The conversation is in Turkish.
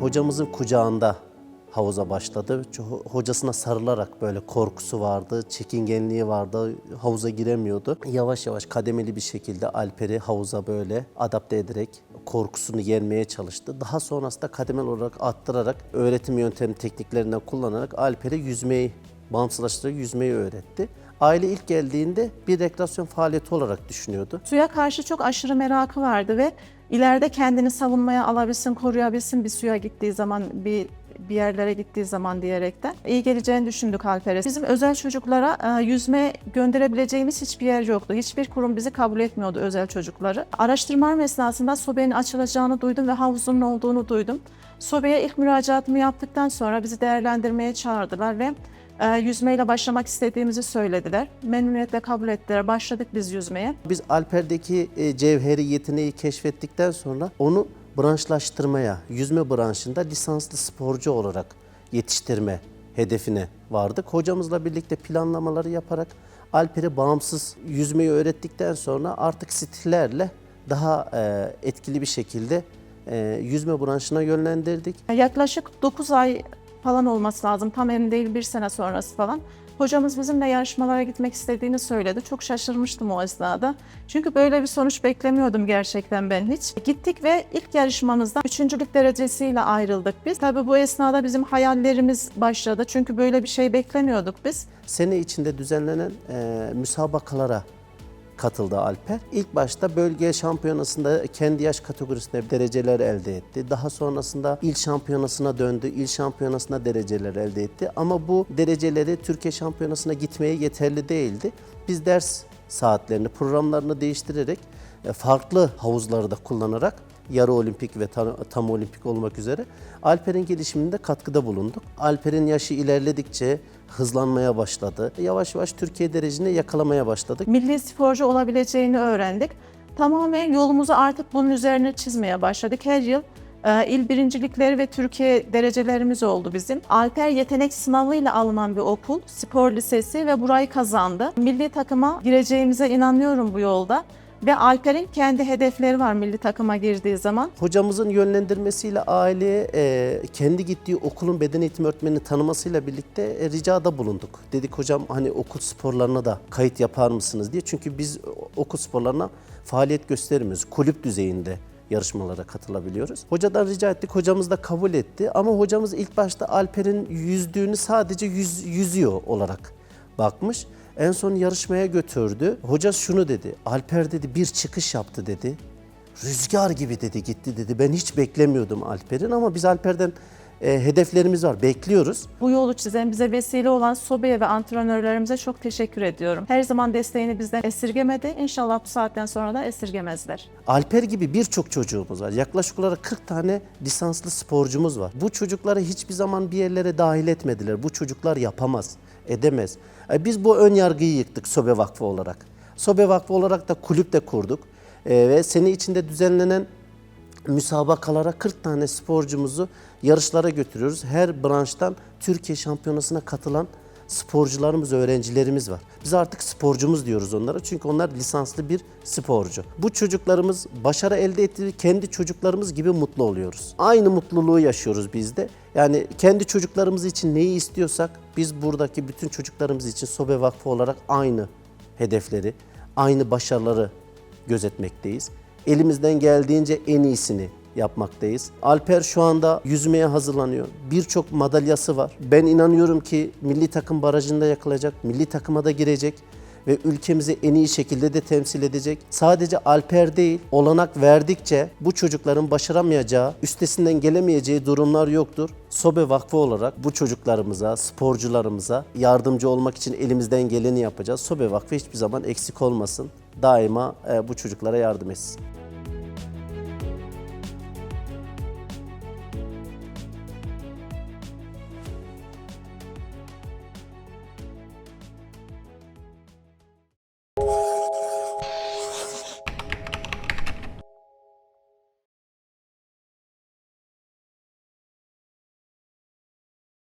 hocamızın kucağında havuza başladı. Hocasına sarılarak böyle korkusu vardı, çekingenliği vardı, havuza giremiyordu. Yavaş yavaş kademeli bir şekilde Alper'i havuza böyle adapte ederek korkusunu yenmeye çalıştı. Daha sonrasında kademel olarak attırarak öğretim yöntemi tekniklerinden kullanarak Alper'e yüzmeyi, bağımsızlaştırarak yüzmeyi öğretti. Aile ilk geldiğinde bir rekreasyon faaliyeti olarak düşünüyordu. Suya karşı çok aşırı merakı vardı ve ileride kendini savunmaya alabilsin, koruyabilsin bir suya gittiği zaman, bir bir yerlere gittiği zaman diyerekten iyi geleceğini düşündük Alper'e. Bizim özel çocuklara e, yüzme gönderebileceğimiz hiçbir yer yoktu. Hiçbir kurum bizi kabul etmiyordu özel çocukları. Araştırmam esnasında sobenin açılacağını duydum ve havuzunun olduğunu duydum. Sobeye ilk müracaatımı yaptıktan sonra bizi değerlendirmeye çağırdılar ve e, yüzmeyle başlamak istediğimizi söylediler. Memnuniyetle kabul ettiler. Başladık biz yüzmeye. Biz Alper'deki e, cevheri yeteneği keşfettikten sonra onu branşlaştırmaya, yüzme branşında lisanslı sporcu olarak yetiştirme hedefine vardık. Hocamızla birlikte planlamaları yaparak Alper'e bağımsız yüzmeyi öğrettikten sonra artık stillerle daha e, etkili bir şekilde e, yüzme branşına yönlendirdik. Yaklaşık 9 ay falan olması lazım. Tam emin değil bir sene sonrası falan. Hocamız bizimle yarışmalara gitmek istediğini söyledi. Çok şaşırmıştım o esnada. Çünkü böyle bir sonuç beklemiyordum gerçekten ben hiç. Gittik ve ilk yarışmamızda üçüncülük derecesiyle ayrıldık biz. Tabii bu esnada bizim hayallerimiz başladı. Çünkü böyle bir şey beklemiyorduk biz. Sene içinde düzenlenen e, müsabakalara katıldı Alper. İlk başta bölge şampiyonasında kendi yaş kategorisinde dereceler elde etti. Daha sonrasında il şampiyonasına döndü. İl şampiyonasına dereceler elde etti. Ama bu dereceleri Türkiye şampiyonasına gitmeye yeterli değildi. Biz ders saatlerini, programlarını değiştirerek e, farklı havuzları da kullanarak yarı olimpik ve tam, tam olimpik olmak üzere Alper'in gelişiminde katkıda bulunduk. Alper'in yaşı ilerledikçe hızlanmaya başladı. Yavaş yavaş Türkiye derecesini yakalamaya başladık. milli sporcu olabileceğini öğrendik. Tamamen yolumuzu artık bunun üzerine çizmeye başladık. Her yıl e, il birincilikleri ve Türkiye derecelerimiz oldu bizim. Alper yetenek sınavıyla alınan bir okul, spor lisesi ve burayı kazandı. Milli takıma gireceğimize inanıyorum bu yolda. Ve Alper'in kendi hedefleri var milli takıma girdiği zaman. Hocamızın yönlendirmesiyle aileye e, kendi gittiği okulun beden eğitimi öğretmenini tanımasıyla birlikte e, ricada bulunduk. Dedik hocam hani okul sporlarına da kayıt yapar mısınız diye. Çünkü biz okul sporlarına faaliyet göstermiyoruz. Kulüp düzeyinde yarışmalara katılabiliyoruz. Hocadan rica ettik. Hocamız da kabul etti. Ama hocamız ilk başta Alper'in yüzdüğünü sadece yüz, yüzüyor olarak bakmış. En son yarışmaya götürdü. Hoca şunu dedi. Alper dedi bir çıkış yaptı dedi. Rüzgar gibi dedi gitti dedi. Ben hiç beklemiyordum Alper'in ama biz Alper'den e, hedeflerimiz var. Bekliyoruz. Bu yolu çizen, bize vesile olan Sobe'ye ve antrenörlerimize çok teşekkür ediyorum. Her zaman desteğini bizden esirgemedi. İnşallah bu saatten sonra da esirgemezler. Alper gibi birçok çocuğumuz var. Yaklaşık olarak 40 tane lisanslı sporcumuz var. Bu çocukları hiçbir zaman bir yerlere dahil etmediler. Bu çocuklar yapamaz, edemez. E, Biz bu ön yargıyı yıktık Sobe Vakfı olarak. Sobe Vakfı olarak da kulüp de kurduk. E, ve sene içinde düzenlenen müsabakalara 40 tane sporcumuzu yarışlara götürüyoruz. Her branştan Türkiye şampiyonasına katılan sporcularımız, öğrencilerimiz var. Biz artık sporcumuz diyoruz onlara çünkü onlar lisanslı bir sporcu. Bu çocuklarımız başarı elde ettiği kendi çocuklarımız gibi mutlu oluyoruz. Aynı mutluluğu yaşıyoruz biz de. Yani kendi çocuklarımız için neyi istiyorsak biz buradaki bütün çocuklarımız için Sobe Vakfı olarak aynı hedefleri, aynı başarıları gözetmekteyiz. Elimizden geldiğince en iyisini yapmaktayız. Alper şu anda yüzmeye hazırlanıyor. Birçok madalyası var. Ben inanıyorum ki milli takım barajında yakılacak, milli takıma da girecek ve ülkemizi en iyi şekilde de temsil edecek. Sadece Alper değil, olanak verdikçe bu çocukların başaramayacağı, üstesinden gelemeyeceği durumlar yoktur. Sobe Vakfı olarak bu çocuklarımıza, sporcularımıza yardımcı olmak için elimizden geleni yapacağız. Sobe Vakfı hiçbir zaman eksik olmasın. Daima e, bu çocuklara yardım etsin.